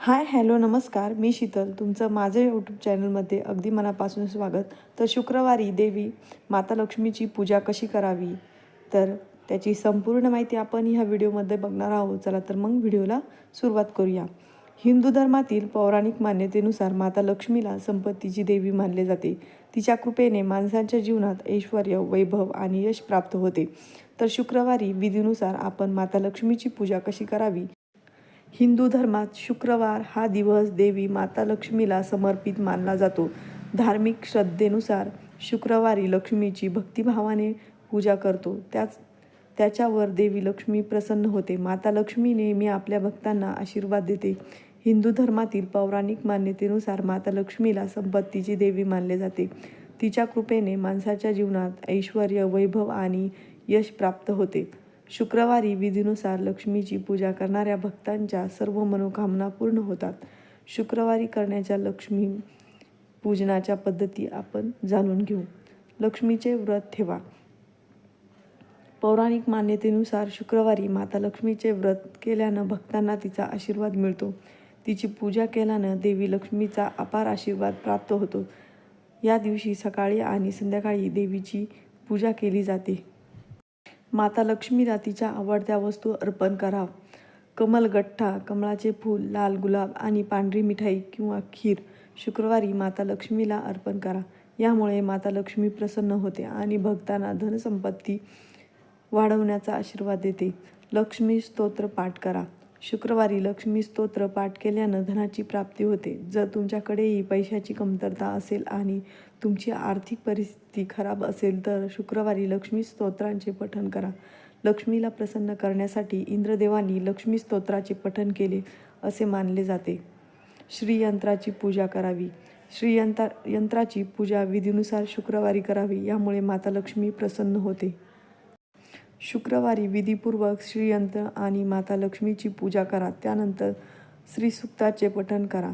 Hi hello नमस्कार. मी शीतल. तुमचं माझं यूट्यूब चॅनलमध्ये अगदी मनापासून स्वागत. तर शुक्रवारी देवी माता लक्ष्मीची पूजा कशी करावी? तर त्याची संपूर्ण माहिती आपण ह्या व्हिडिओमध्ये बघणार आहोत. चला तर मग व्हिडिओला सुरुवात करूया. हिंदू धर्मातील पौराणिक मान्यतेनुसार माता लक्ष्मीला संपत्तीची देवी मानले जाते. तिच्या कृपेने माणसांच्या जीवनात ऐश्वर वैभव आणि यश प्राप्त होते. तर शुक्रवारी विधीनुसार आपण माता लक्ष्मीची पूजा कशी करावी? हिंदू धर्मात शुक्रवार हा दिवस देवी माता लक्ष्मीला समर्पित मानला जातो. धार्मिक श्रद्धेनुसार शुक्रवारी लक्ष्मीची भक्तिभावाने पूजा करतो. त्याच त्याच्यावर देवी लक्ष्मी प्रसन्न होते. माता लक्ष्मी नेहमी आपल्या भक्तांना आशीर्वाद देते. हिंदू धर्मातील पौराणिक मान्यतेनुसार माता लक्ष्मीला संपत्तीची देवी मानले जाते. तिच्या कृपेने माणसाच्या जीवनात ऐश्वर वैभव आणि यश प्राप्त होते. शुक्रवारी विधीनुसार लक्ष्मीची पूजा करणाऱ्या भक्तांच्या सर्व मनोकामना पूर्ण होतात. शुक्रवारी करण्याच्या लक्ष्मी पूजनाच्या पद्धती आपण जाणून घेऊ. लक्ष्मीचे व्रत ठेवा. पौराणिक मान्यतेनुसार शुक्रवारी माता लक्ष्मीचे व्रत केल्यानं भक्तांना तिचा आशीर्वाद मिळतो. तिची पूजा केल्यानं देवी लक्ष्मीचा अपार आशीर्वाद प्राप्त होतो. या दिवशी सकाळी आणि संध्याकाळी देवीची पूजा केली जाते. माता लक्ष्मीला तिच्या आवडत्या वस्तू अर्पण करा. कमलगठ्ठा कमळाचे फूल लाल गुलाब आणि पांढरी मिठाई किंवा खीर शुक्रवारी माता लक्ष्मीला अर्पण करा. यामुळे माता लक्ष्मी प्रसन्न होते आणि भक्तांना धनसंपत्ती वाढवण्याचा आशीर्वाद देते. लक्ष्मी स्तोत्र पाठ करा. शुक्रवारी लक्ष्मी स्तोत्र पाठ केल्यानं धनाची प्राप्ती होते. जर तुमच्याकडेही पैशाची कमतरता असेल आणि तुमची आर्थिक परिस्थिती खराब असेल तर शुक्रवारी लक्ष्मी स्तोत्रांचे पठण करा. लक्ष्मीला प्रसन्न करण्यासाठी इंद्रदेवांनी लक्ष्मी स्तोत्राचे पठण केले असे मानले जाते. श्रीयंत्राची पूजा करावी. श्रीयंता यंत्राची पूजा विधीनुसार शुक्रवारी करावी यामुळे माता लक्ष्मी प्रसन्न होते. शुक्रवारी विधीपूर्वक श्रीयंत्र आणि माता लक्ष्मीची पूजा करा. त्यानंतर श्रीसुक्ताचे पठण करा.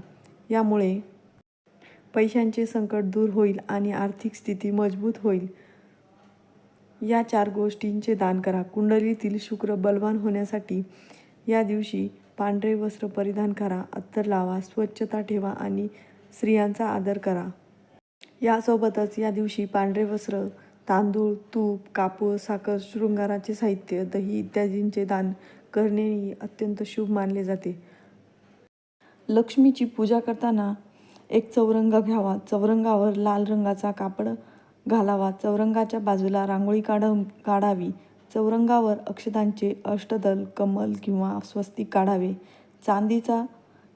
यामुळे पैशांचे संकट दूर होईल आणि आर्थिक स्थिती मजबूत होईल. या चार गोष्टींचे दान करा. कुंडलीतील शुक्र बलवान होण्यासाठी या दिवशी पांढरे वस्त्र परिधान करा. अत्तर लावा स्वच्छता ठेवा आणि स्त्रियांचा आदर करा. यासोबतच या दिवशी पांढरे वस्त्र तांदूळ तूप कापूर साखर शृंगाराचे साहित्य दही इत्यादींचे दान करणेही अत्यंत शुभ मानले जाते. लक्ष्मीची पूजा करताना एक चौरंग घ्यावा. चौरंगावर लाल रंगाचा कापड घालावा. चौरंगाच्या बाजूला रांगोळी काढ काढावी. चौरंगावर अक्षदांचे अष्टदल कमल किंवा स्वस्तिक काढावे. चांदीचा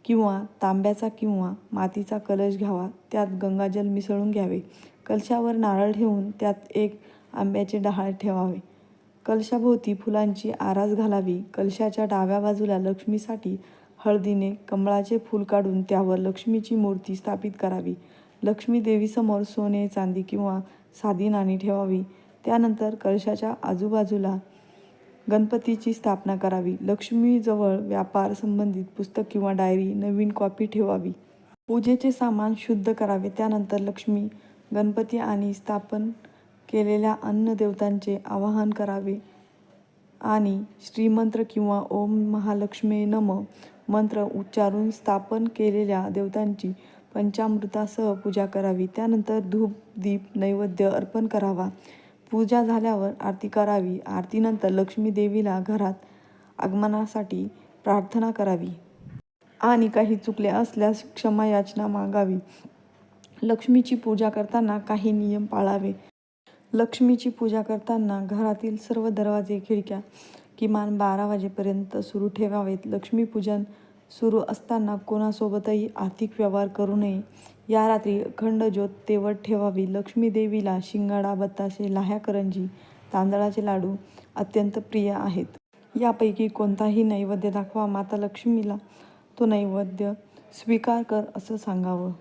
किंवा तांब्याचा किंवा मातीचा कलश घ्यावा. त्यात गंगाजल मिसळून घ्यावे. कलशावर नारळ ठेवून त्यात एक आंब्याचे डहाळ ठेवावे. कलशाभोवती फुलांची आरास घालावी. कलशाच्या डाव्या बाजूला लक्ष्मीसाठी हळदीने कमळाचे फूल काढून त्यावर लक्ष्मीची मूर्ती स्थापित करावी. लक्ष्मी देवीसमोर सोने चांदी किंवा साधी नाणी ठेवावी. त्यानंतर कलशाच्या आजूबाजूला गणपतीची स्थापना करावी. लक्ष्मीजवळ व्यापार संबंधित पुस्तक किंवा डायरी नवीन कॉपी ठेवावी. पूजेचे सामान शुद्ध करावे. त्यानंतर लक्ष्मी गणपती आणि स्थापन केलेल्या अन्न देवतांचे आवाहन करावे. आणि श्रीमंत्र किंवा ओम महालक्ष्मी नम मंत्र उच्चारून स्थापन केलेल्या देवतांची पंचामृतासह पूजा करावी. त्यानंतर धूप दीप नैवेद्य अर्पण करावा. पूजा झाल्यावर आरती करावी. आरतीनंतर लक्ष्मी देवीला घरात आगमनासाठी प्रार्थना करावी. आणि काही चुकले असल्यास क्षमा याचना मागावी. लक्ष्मीची पूजा करताना काही नियम पाळावे. लक्ष्मीची पूजा करताना घरातील सर्व दरवाजे खिडक्या किमान बारा वाजेपर्यंत सुरू ठेवावेत. लक्ष्मीपूजन सुरू असताना कोणासोबतही आर्थिक व्यवहार करू नये. या रात्री अखंड ज्योत तेवत ठेवावी. लक्ष्मी देवीला शिंगाडा बत्ताशे लाह्या करंजी तांदळाचे लाडू अत्यंत प्रिय आहेत. यापैकी कोणताही नैवेद्य दाखवा. माता लक्ष्मीला तो नैवेद्य स्वीकार कर असं सांगावं.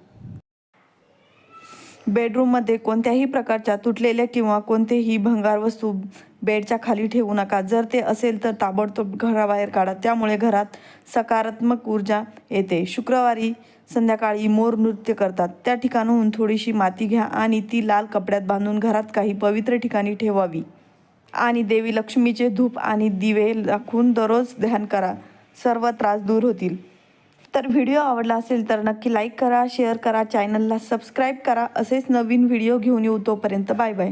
बेडरूममध्ये कोणत्याही प्रकारच्या तुटलेल्या किंवा कोणतेही भंगार वस्तू बेडच्या खाली ठेवू नका. जर ते असेल तर ताबडतोब घराबाहेर काढा. त्यामुळे घरात सकारात्मक ऊर्जा येते. शुक्रवारी संध्याकाळी मोर नृत्य करतात. त्या ठिकाणाहून थोडीशी माती घ्या आणि ती लाल कपड्यात बांधून घरात काही पवित्र ठिकाणी ठेवावी. आणि देवी लक्ष्मीचे धूप आणि दिवे राखून दररोज ध्यान करा. सर्व त्रास दूर होतील. तर व्हिडिओ आवडला असेल तर नक्की लाईक करा शेअर करा चॅनलला सबस्क्राईब करा. असेच नवीन व्हिडिओ घेऊन येऊ तोपर्यंत. Bye bye